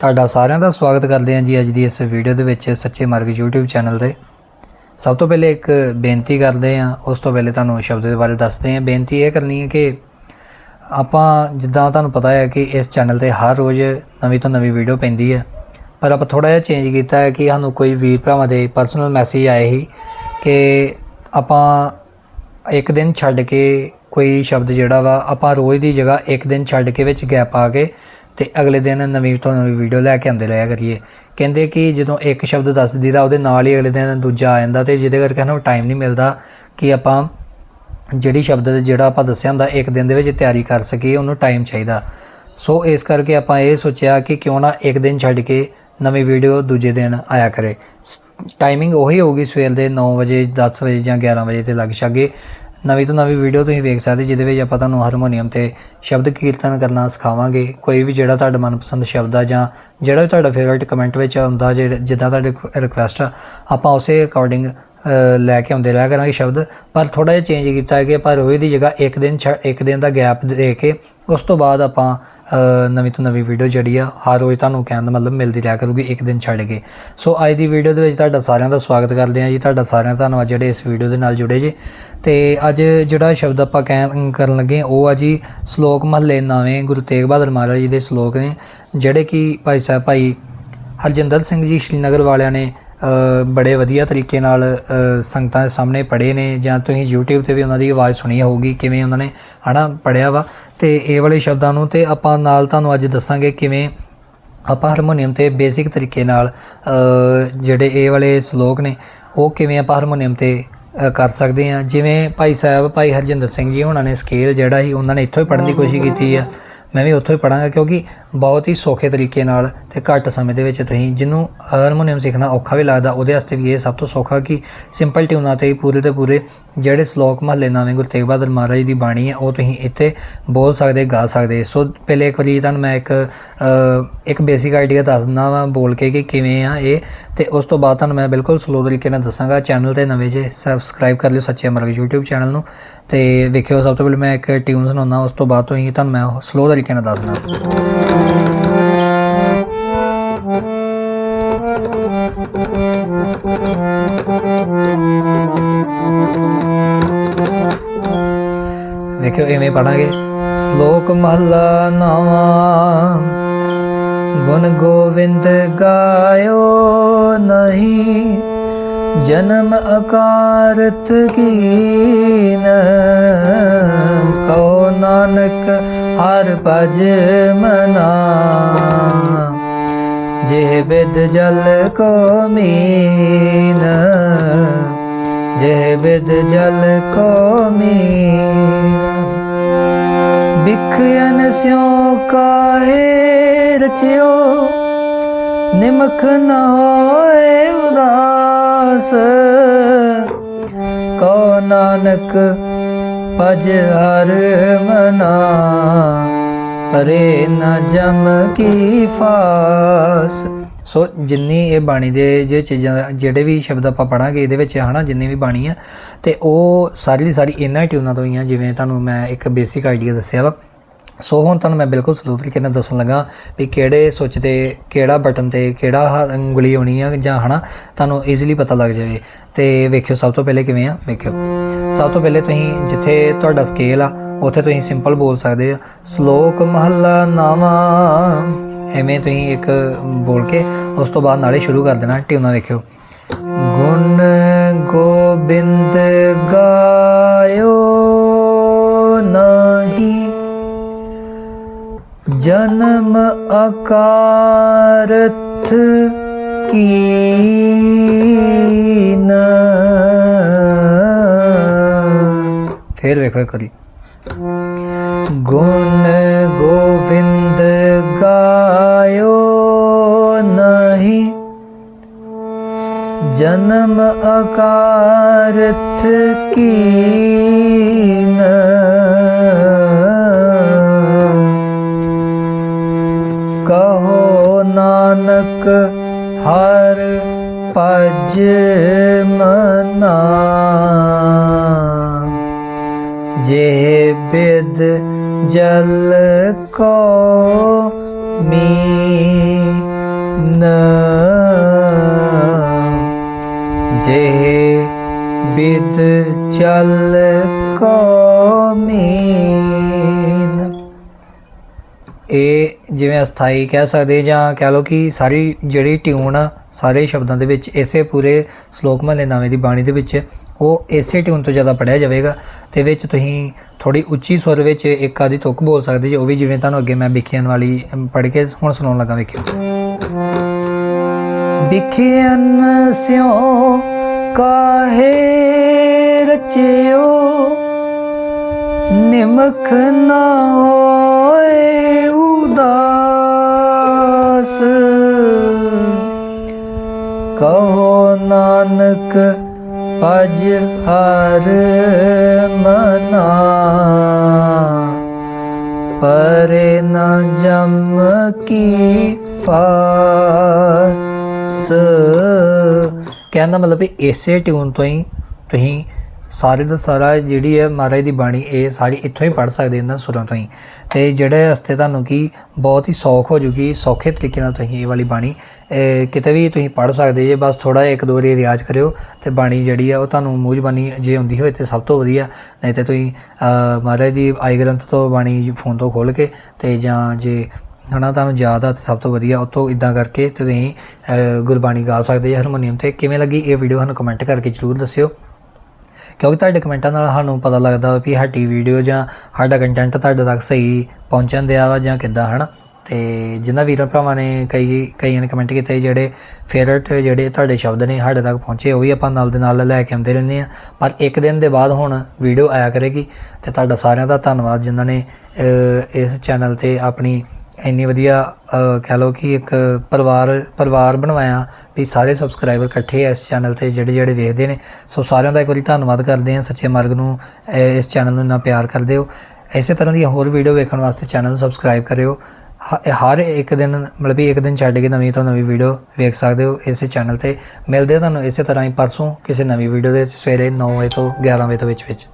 ਤੁਹਾਡਾ ਸਾਰਿਆਂ ਦਾ ਸਵਾਗਤ ਕਰਦੇ ਹਾਂ ਜੀ ਅੱਜ ਦੀ ਇਸ ਵੀਡੀਓ ਦੇ ਵਿੱਚ ਸੱਚੇ ਮਾਰਗ YouTube ਚੈਨਲ ਤੇ। ਸਭ ਤੋਂ ਪਹਿਲੇ ਇੱਕ ਬੇਨਤੀ ਕਰਦੇ ਹਾਂ, ਉਸ ਤੋਂ ਪਹਿਲੇ ਤੁਹਾਨੂੰ ਸ਼ਬਦ ਦੇ ਬਾਰੇ ਦੱਸਦੇ ਹਾਂ। ਬੇਨਤੀ ਇਹ ਕਰਨੀ ਹੈ ਕਿ ਆਪਾਂ ਜਿੱਦਾਂ ਤੁਹਾਨੂੰ ਪਤਾ ਹੈ ਕਿ ਇਸ ਚੈਨਲ ਤੇ ਹਰ ਰੋਜ਼ ਨਵੀਂ ਤੋਂ ਨਵੀਂ ਵੀਡੀਓ ਪੈਂਦੀ ਹੈ, ਪਰ ਆਪਾਂ ਥੋੜਾ ਜਿਹਾ ਚੇਂਜ ਕੀਤਾ ਹੈ ਕਿ ਸਾਨੂੰ ਕੋਈ ਵੀਰ ਭਰਾਵਾਂ ਦੇ ਪਰਸਨਲ ਮੈਸੇਜ ਆਏ ਸੀ ਕਿ ਆਪਾਂ ਇੱਕ ਦਿਨ ਛੱਡ ਕੇ ਕੋਈ ਸ਼ਬਦ ਜਿਹੜਾ ਵਾ, ਆਪਾਂ ਰੋਜ਼ ਦੀ ਜਗ੍ਹਾ ਇੱਕ ਦਿਨ ਛੱਡ ਕੇ ਵਿੱਚ ਗੈਪ ਆ ਕੇ ਤੇ ਅਗਲੇ ਦਿਨ ਨਵੀਂ ਤੋਂ ਨਵੀਂ ਵੀਡੀਓ ਲੈ ਕੇ ਆਉਂਦੇ ਰਿਹਾ ਕਰੀਏ। ਕਹਿੰਦੇ ਕਿ ਜਦੋਂ ਇੱਕ ਸ਼ਬਦ ਦੱਸ ਦੀਦਾ ਉਹਦੇ ਨਾਲ ਹੀ ਅਗਲੇ ਦਿਨ ਦੂਜਾ ਆ ਜਾਂਦਾ ਤੇ ਜਿਹਦੇ ਕਰਕੇ ਸਾਨੂੰ ਟਾਈਮ ਨਹੀਂ ਮਿਲਦਾ ਕਿ ਆਪਾਂ ਜਿਹੜੀ ਸ਼ਬਦ ਜਿਹੜਾ ਆਪਾਂ ਦੱਸਿਆ ਹੁੰਦਾ, ਇੱਕ ਦਿਨ ਦੇ ਵਿੱਚ ਤਿਆਰੀ ਕਰ ਸਕੀਏ, ਉਹਨੂੰ ਟਾਈਮ ਚਾਹੀਦਾ। ਸੋ ਇਸ ਕਰਕੇ ਆਪਾਂ ਇਹ ਸੋਚਿਆ ਕਿ ਕਿਉਂ ਨਾ ਇੱਕ ਦਿਨ ਛੱਡ ਕੇ ਨਵੀਂ ਵੀਡੀਓ ਦੂਜੇ ਦਿਨ ਆਇਆ ਕਰੇ। ਟਾਈਮਿੰਗ ਉਹੀ ਹੋਊਗੀ ਸਵੇਰ ਦੇ 9 ਵਜੇ 10 ਵਜੇ ਜਾਂ 11 ਵਜੇ ਤੇ ਲੱਗ ਛਾਗੇ। ਨਵੀਂ ਤੋਂ ਨਵੀਂ ਵੀਡੀਓ ਤੁਸੀਂ ਵੇਖ ਸਕਦੇ ਜਿਹਦੇ ਵਿੱਚ ਆਪਾਂ ਤੁਹਾਨੂੰ ਹਾਰਮੋਨੀਅਮ ਤੇ ਸ਼ਬਦ ਕੀਰਤਨ ਕਰਨਾ ਸਿਖਾਵਾਂਗੇ। ਕੋਈ ਵੀ ਜਿਹੜਾ ਤੁਹਾਡਾ ਮਨਪਸੰਦ ਸ਼ਬਦ ਆ ਜਾਂ ਜਿਹੜਾ ਵੀ ਤੁਹਾਡਾ ਫੇਵਰਿਟ ਕਮੈਂਟ ਵਿੱਚ ਆਉਂਦਾ, ਜਿਹੜਾ- ਜਿੱਦਾਂ ਤੁਹਾਡੀ ਰਿਕੁਐਸਟ ਆ, ਆਪਾਂ ਉਸੇ ਅਕੋਰਡਿੰਗ ਲੈ ਕੇ ਆਉਂਦੇ ਰਿਹਾ ਕਰਾਂਗੇ ਸ਼ਬਦ। ਪਰ ਥੋੜਾ ਜਿਹਾ ਚੇਂਜ ਕੀਤਾ ਹੈ ਕਿ ਆਪਾਂ ਰੋਜ਼ ਦੀ ਜਗ੍ਹਾ ਇੱਕ ਦਿਨ ਛੱਡ- ਇੱਕ ਦਿਨ ਦਾ ਗੈਪ ਦੇ ਕੇ ਉਸ ਤੋਂ ਬਾਅਦ ਆਪਾਂ ਨਵੀਂ ਤੋਂ ਨਵੀਂ ਵੀਡੀਓ ਜਿਹੜੀ ਆ, ਹਰ ਰੋਜ਼ ਤੁਹਾਨੂੰ ਕਹਿਣ ਦਾ ਮਤਲਬ ਮਿਲਦੀ ਰਿਹਾ ਕਰੂਗੀ, ਇੱਕ ਦਿਨ ਛੱਡ ਕੇ। ਸੋ ਅੱਜ ਦੀ ਵੀਡੀਓ ਦੇ ਵਿੱਚ ਤੁਹਾਡਾ ਸਾਰਿਆਂ ਦਾ ਸਵਾਗਤ ਕਰਦੇ ਹਾਂ ਜੀ। ਤੁਹਾਡਾ ਸਾਰਿਆਂ ਦਾ ਧੰਨਵਾਦ ਜਿਹੜੇ ਇਸ ਵੀਡੀਓ ਦੇ ਨਾਲ ਜੁੜੇ ਜੇ। ਤੇ ਅੱਜ ਜਿਹੜਾ ਸ਼ਬਦ ਆਪਾਂ ਕਹਿਣ, ਕਰਨ ਲੱਗੇ, ਉਹ ਆ ਜੀ ਸ਼ਲੋਕ ਮਹੱਲੇ ਨਵੇਂ ਗੁਰੂ ਤੇਗ ਬਹਾਦਰ ਮਹਾਰਾਜ ਜੀ ਦੇ ਸ਼ਲੋਕ ਨੇ, ਜਿਹੜੇ ਕਿ ਭਾਈ ਸਾਹਿਬ ਭਾਈ ਹਰਜਿੰਦਰ ਸਿੰਘ ਜੀ ਸ਼੍ਰੀਨਗਰ ਵਾਲਿਆਂ ਨੇ ਬੜੇ ਵਧੀਆ ਤਰੀਕੇ ਨਾਲ ਸੰਗਤਾਂ ਦੇ ਸਾਹਮਣੇ ਪੜ੍ਹੇ ਨੇ ਜਾਂ ਤੁਸੀਂ YouTube ਤੇ ਵੀ ਉਹਨਾਂ ਦੀ ਆਵਾਜ਼ ਸੁਣੀ ਹੋਊਗੀ ਕਿਵੇਂ ਉਹਨਾਂ ਨੇ ਹਨਾ ਪੜਿਆ ਵਾ। ਤੇ ਇਹ ਵਾਲੇ ਸ਼ਬਦਾਂ ਨੂੰ ਤੇ ਆਪਾਂ ਨਾਲ ਤੁਹਾਨੂੰ ਅੱਜ ਦੱਸਾਂਗੇ ਕਿਵੇਂ ਆਪਾਂ ਹਾਰਮੋਨੀਅਮ ਤੇ ਬੇਸਿਕ ਤਰੀਕੇ ਨਾਲ ਜਿਹੜੇ ਇਹ ਵਾਲੇ ਸ਼ਲੋਕ ਨੇ ਉਹ ਕਿਵੇਂ ਆਪਾਂ ਹਾਰਮੋਨੀਅਮ ਤੇ ਕਰ ਸਕਦੇ ਹਾਂ। ਜਿਵੇਂ ਭਾਈ ਸਾਹਿਬ ਭਾਈ ਹਰਜਿੰਦਰ ਸਿੰਘ ਜੀ ਉਹਨਾਂ ਨੇ ਸਕੇਲ ਜਿਹੜਾ ਸੀ ਉਹਨਾਂ ਨੇ ਇੱਥੋਂ ਹੀ ਪੜ੍ਹਨ ਦੀ ਕੋਸ਼ਿਸ਼ ਕੀਤੀ ਆ। ਮੈਂ ਵੀ ਉੱਥੋਂ ਹੀ ਪੜਾਂਗਾ ਕਿਉਂਕਿ ਬਹੁਤ ਹੀ ਸੌਖੇ ਤਰੀਕੇ ਨਾਲ ਤੇ ਘੱਟ ਸਮੇਂ ਦੇ ਵਿੱਚ ਤੁਸੀਂ ਜਿਹਨੂੰ ਹਾਰਮੋਨੀਅਮ ਸਿੱਖਣਾ ਔਖਾ ਵੀ ਲੱਗਦਾ, ਉਹਦੇ ਵਾਸਤੇ ਵੀ ਇਹ ਸਭ ਤੋਂ ਸੌਖਾ ਕਿ ਸਿੰਪਲ ਟਿਊਨਾਂ ਤੇ ਹੀ ਪੂਰੇ ਤੇ ਪੂਰੇ ਜਿਹੜੇ ਸ਼ਲੋਕ ਮਹੱਲੇ ਨਾਵੇਂ ਗੁਰੂ ਤੇਗ ਬਹਾਦਰ ਮਹਾਰਾਜ ਦੀ ਬਾਣੀ ਹੈ, ਉਹ ਤੁਸੀਂ ਇੱਥੇ ਬੋਲ ਸਕਦੇ, ਗਾ ਸਕਦੇ। ਸੋ ਪਹਿਲੇ ਇੱਕ ਵਾਰੀ ਤੁਹਾਨੂੰ ਮੈਂ ਇੱਕ ਇੱਕ ਬੇਸਿਕ ਆਈਡੀਆ ਦੱਸ ਦਿੰਦਾ ਵਾਂ ਬੋਲ ਕੇ ਕਿ ਕਿਵੇਂ ਆ ਇਹ। ਤੇ ਉਸ ਤੋਂ ਬਾਅਦ ਤੁਹਾਨੂੰ ਮੈਂ ਬਿਲਕੁਲ ਸਲੋ ਤਰੀਕੇ ਨਾਲ ਦੱਸਾਂਗਾ। ਚੈਨਲ ਤੇ ਨਵੇਂ ਜੇ ਸਬਸਕ੍ਰਾਈਬ ਕਰ ਲਿਓ ਸੱਚੇ ਅਮਰਗ YouTube ਚੈਨਲ ਨੂੰ। ਤੇ ਵੇਖਿਓ ਸਭ ਤੋਂ ਪਹਿਲੇ ਮੈਂ ਇੱਕ ਟਿਊਨ ਸੁਣਾਉਣਾ ਉਸ ਤੋਂ ਬਾਅਦ ਤੋਂ ਹੀ ਤੁਹਾਨੂੰ ਮੈਂ ਸਲੋ ਤਰੀਕੇ ਨਾਲ ਦੱਸਦਾ ਵੇਖਿਓ ਐਵੇਂ ਪੜਾਂਗੇ। ਸ਼ਲੋਕ ਮਹਲਾ ਨਵਾਂ। ਗੁਣ ਗੋਵਿੰਦ ਗਾਇਓ ਨਹੀਂ। ਜਨਮ ਅਕਾਰਤ ਕੀਨ। ਕਉ ਨਾਨਕ ਹਰ ਭਜ ਮਨਾ। ਜਿਹ ਬਿਦ ਜਲ ਕੋ ਮੀਨ, ਜਿਹ ਬਿਦ ਜਲ ਕੋ ਮੀਨ। ਬਿਖਯਨ ਸਿਉ ਕਾਹੇ ਰਚਿਓ, ਨਿਮਖ ਨ ਹੋਏ ਉਦਾਸ। ਕੋ ਨਾਨਕ ਭਜ ਹਰ ਮਨਾ, ਪਰੇ ਨ ਜਮ ਕੀ ਫਾਸ। ਸੋ ਜਿੰਨੀ ਇਹ ਬਾਣੀ ਦੇ ਜੇ ਚੀਜ਼ਾਂ ਦਾ- ਜਿਹੜੇ ਵੀ ਸ਼ਬਦ ਆਪਾਂ ਪੜਾਂਗੇ ਇਹਦੇ ਵਿੱਚ ਹਨਾ, ਜਿੰਨੀ ਵੀ ਬਾਣੀ ਆ, ਤੇ ਉਹ ਸਾਰੀ ਦੀ ਸਾਰੀ ਇਹਨਾਂ ਟਿਊਨਾਂ ਤੋਂ ਹੀ ਆ, ਜਿਵੇਂ ਤੁਹਾਨੂੰ ਮੈਂ ਇੱਕ ਬੇਸਿਕ ਆਈਡੀਆ ਦੱਸਿਆ ਵਾ। ਸੋ ਹੁਣ ਤੁਹਾਨੂੰ ਮੈਂ ਬਿਲਕੁਲ ਸਲੋ ਤਰੀਕੇ ਨਾਲ ਦੱਸਣ ਲੱਗਾ ਵੀ ਕਿਹੜੇ ਸੁੱਚ ਤੇ ਕਿਹੜਾ ਬਟਨ ਤੇ ਕਿਹੜਾ ਹ- ਉਂਗਲੀ ਹੋਣੀ ਆ ਜਾਂ ਹਨਾ, ਤੁਹਾਨੂੰ ਈਜ਼ੀਲੀ ਪਤਾ ਲੱਗ ਜਾਵੇ। ਤੇ ਵੇਖਿਓ ਸਭ ਤੋਂ ਪਹਿਲੇ ਕਿਵੇਂ ਆ, ਵੇਖਿਓ। ਸਭ ਤੋਂ ਪਹਿਲੇ ਤੁਸੀਂ ਜਿੱਥੇ ਤੁਹਾਡਾ ਸਕੇਲ ਆ, ਉੱਥੇ ਤੁਸੀਂ ਸਿੰਪਲ ਬੋਲ ਸਕਦੇ ਆ, ਸ਼ਲੋਕ ਮਹੱਲਾ ਨਵਾਂ ਐਵੇਂ ਤੁਸੀਂ ਇੱਕ ਬੋਲ ਕੇ ਉਸ ਤੋਂ ਬਾਅਦ ਨਾਲੇ ਸ਼ੁਰੂ ਕਰ ਦੇਣਾ ਟਿਊਨਾ ਵੇਖਿਓ। ਗੁਣ ਗੋਬਿੰਦ ਗਾਇਓ ਨਹੀਂ। ਜਨਮ ਅਕਾਰਥ ਕੀਨ ਫੇਰ ਵੇਖੋ ਕਰੀ ਗੁਣ ਗੋਵਿੰਦ ਗਾਇਓ ਨਹੀਂ। ਜਨਮ ਅਕਾਰਥ ਕੀ ਬਿਦ ਜਲ ਕੋ ਮੀ ਜੇ ਬਿਦ ਚਲ ਕੋ ਮੀਨ। ਇਹ ਜਿਵੇਂ ਅਸਥਾਈ ਕਹਿ ਸਕਦੇ ਜਾਂ ਕਹਿ ਲਓ ਕਿ ਸਾਰੀ ਜਿਹੜੀ ਟਿਊਨ ਆ, ਸਾਰੇ ਸ਼ਬਦਾਂ ਦੇ ਵਿੱਚ, ਇਸੇ ਪੂਰੇ ਸ਼ਲੋਕ ਮਹਲੇ ਨਾਵੇਂ ਦੀ ਬਾਣੀ ਦੇ ਵਿੱਚ, ਉਹ ਇਸੇ ਟਿਊਨ ਤੋਂ ਜ਼ਿਆਦਾ ਪੜਿਆ ਜਾਵੇਗਾ। ਤੇ ਵਿੱਚ ਤੁਸੀਂ ਥੋੜੀ ਉੱਚੀ ਸੁਰ ਵਿੱਚ ਇੱਕ ਆਦੀ ਤੁਕ ਬੋਲ ਸਕਦੇ ਜੀ ਉਹ ਵੀ ਜਿਵੇਂ ਤੁਹਾਨੂੰ ਅੱਗੇ ਮੈਂ ਵਿਖਿਆਨ ਵਾਲੀ ਪੜ੍ਹ ਕੇ ਹੁਣ ਸੁਣਾਉਣ ਲੱਗਾ ਵੇਖਿਓ। ਵਿਖਿਆਨ ਸਿਓ, ਕਾਹੇ ਰਚਿਓ? ਨਿਮਖ ਨਾ ਹੋਏ ਉਦਾਸ। ਕਹੋ ਨਾਨਕ ਪਜ ਹਰ ਮਨਾ। ਪਰੇ ਨਾ ਜਮ ਕੀ ਫਾਸ। ਕਹਿਣ ਦਾ ਮਤਲਬ ਇਸੇ ਟਿਊਨ ਤੋਂ ਹੀ ਤੁਸੀਂ ਸਾਰੇ ਦਾ ਸਾਰਾ ਜਿਹੜੀ ਹੈ ਮਹਾਰਾਜ ਦੀ ਬਾਣੀ, ਇਹ ਸਾਰੀ ਇੱਥੋਂ ਹੀ ਪੜ ਸਕਦੇ ਇਹਨਾਂ ਸੁਰਾਂ ਤੋਂ ਹੀ। ਤੇ ਜਿਹੜੇ ਹਸਤੇ ਤੁਹਾਨੂੰ ਕੀ ਬਹੁਤ ਹੀ ਸੌਖ ਹੋ ਜੂਗੀ, ਸੌਖੇ ਤਰੀਕੇ ਨਾਲ ਤੁਸੀਂ ਇਹ ਵਾਲੀ ਬਾਣੀ ਕਿਤੇ ਵੀ ਤੁਸੀਂ ਪੜ ਸਕਦੇ ਜੇ, ਬਸ ਥੋੜਾ ਇੱਕ ਦੋ ਵਾਰੀ ਰਿਆਜ਼ ਕਰਿਓ ਤੇ ਬਾਣੀ ਜਿਹੜੀ ਆ ਉਹ ਤੁਹਾਨੂੰ ਮੂੰਹ ਜੇ ਆਉਂਦੀ ਹੋਏ ਤੇ ਸਭ ਤੋਂ ਵਧੀਆ। ਨਹੀਂ ਤੇ ਤੁਸੀਂ ਮਹਾਰਾਜ ਦੀ ਆਈ ਗ੍ਰੰਥ ਤੋਂ ਬਾਣੀ ਫੋਨ ਤੋਂ ਖੋਲ ਕੇ ਤੇ ਜਾਂ ਜੇ ਹਨਾ ਤੁਹਾਨੂੰ ਯਾਦ ਆ ਤਾਂ ਸਭ ਤੋਂ ਵਧੀਆ ਉੱਥੋਂ ਇਦਾਂ ਕਰਕੇ ਤੇ ਤੁਸੀਂ ਗੁਰਬਾਣੀ ਗਾ ਸਕਦੇ ਜੇ ਹਾਰਮੋਨੀਅਮ ਤੇ। ਕਿਵੇਂ ਲੱਗੀ ਇਹ ਵੀਡੀਓ ਸਾਨੂੰ ਕਮੈਂਟ ਕਰਕੇ ਜਰੂਰ ਦੱਸਿਓ। ਕਿਉਂਕਿ ਤੁਹਾਡੇ ਕਮੈਂਟਾਂ ਨਾਲ ਸਾਨੂੰ ਪਤਾ ਲੱਗਦਾ ਵਾ ਵੀ ਸਾਡੀ ਵੀਡੀਓ ਜਾਂ ਸਾਡਾ ਕੰਟੈਂਟ ਤੁਹਾਡੇ ਤੱਕ ਸਹੀ ਪਹੁੰਚਣ ਦਿਆ ਵਾ ਜਾਂ ਕਿੱਦਾਂ, ਹਨਾ? ਤੇ ਜਿਨ੍ਹਾਂ ਵੀਰਾਂ ਭਰਾਵਾਂ ਨੇ ਕਈ ਕਈਆਂ ਨੇ ਕਮੈਂਟ ਕੀਤੇ ਜਿਹੜੇ ਫੇਵਰਟ ਜਿਹੜੇ ਤੁਹਾਡੇ ਸ਼ਬਦ ਨੇ ਸਾਡੇ ਤੱਕ ਪਹੁੰਚੇ, ਉਹ ਵੀ ਆਪਾਂ ਨਾਲ ਦੇ ਨਾਲ ਲੈ ਕੇ ਆਉਂਦੇ ਰਹਿੰਦੇ ਆ ਪਰ ਇੱਕ ਦਿਨ ਦੇ ਬਾਅਦ ਹੁਣ ਵੀਡੀਓ ਆਇਆ ਕਰੇਗੀ ਤੇ ਤੁਹਾਡਾ ਸਾਰਿਆਂ ਦਾ ਧੰਨਵਾਦ ਜਿਨ੍ਹਾਂ ਨੇ ਇਸ ਚੈਨਲ ਤੇ ਆਪਣੀ ਇੰਨੀ ਵਧੀਆ ਅਹ, ਕਹਿ ਲਓ ਕਿ ਇੱਕ ਪਰਿਵਾਰ ਪਰਿਵਾਰ ਬਣਵਾਇਆ ਵੀ ਸਾਰੇ ਸਬਸਕ੍ਰਾਈਬਰ ਇਕੱਠੇ ਆ ਇਸ ਚੈਨਲ ਤੇ ਜਿਹੜੇ ਜਿਹੜੇ ਵੇਖਦੇ ਨੇ। ਸੋ ਸਾਰਿਆਂ ਦਾ ਇੱਕ ਵਾਰੀ ਧੰਨਵਾਦ ਕਰਦੇ ਆ ਸੱਚੇ ਮਾਰਗ ਨੂੰ ਇਸ ਚੈਨਲ ਨੂੰ ਇੰਨਾ ਪਿਆਰ ਕਰਦੇ ਹੋ। ਇਸੇ ਤਰ੍ਹਾਂ ਦੀਆਂ ਹੋਰ ਵੀਡੀਓ ਵੇਖਣ ਵਾਸਤੇ ਚੈਨਲ ਨੂੰ ਸਬਸਕ੍ਰਾਈਬ ਕਰਿਓ। ਹ- ਹਰ ਇੱਕ ਦਿਨ ਮਤਲਬ ਵੀ ਇੱਕ ਦਿਨ ਛੱਡ ਕੇ ਨਵੀਂ ਤੋਂ ਨਵੀਂ ਵੀਡੀਓ ਵੇਖ ਸਕਦੇ ਹੋ ਇਸੇ ਚੈਨਲ ਤੇ। ਮਿਲਦੇ ਆ ਤੁਹਾਨੂੰ ਇਸੇ ਤਰ੍ਹਾਂ ਹੀ ਪਰਸੋਂ ਕਿਸੇ ਨਵੀਂ ਵੀਡੀਓ ਦੇ ਸਵੇਰੇ 9 ਵਜੇ ਤੋਂ 11 ਵਜੇ ਤੋਂ ਵਿੱਚ ਵਿੱਚ।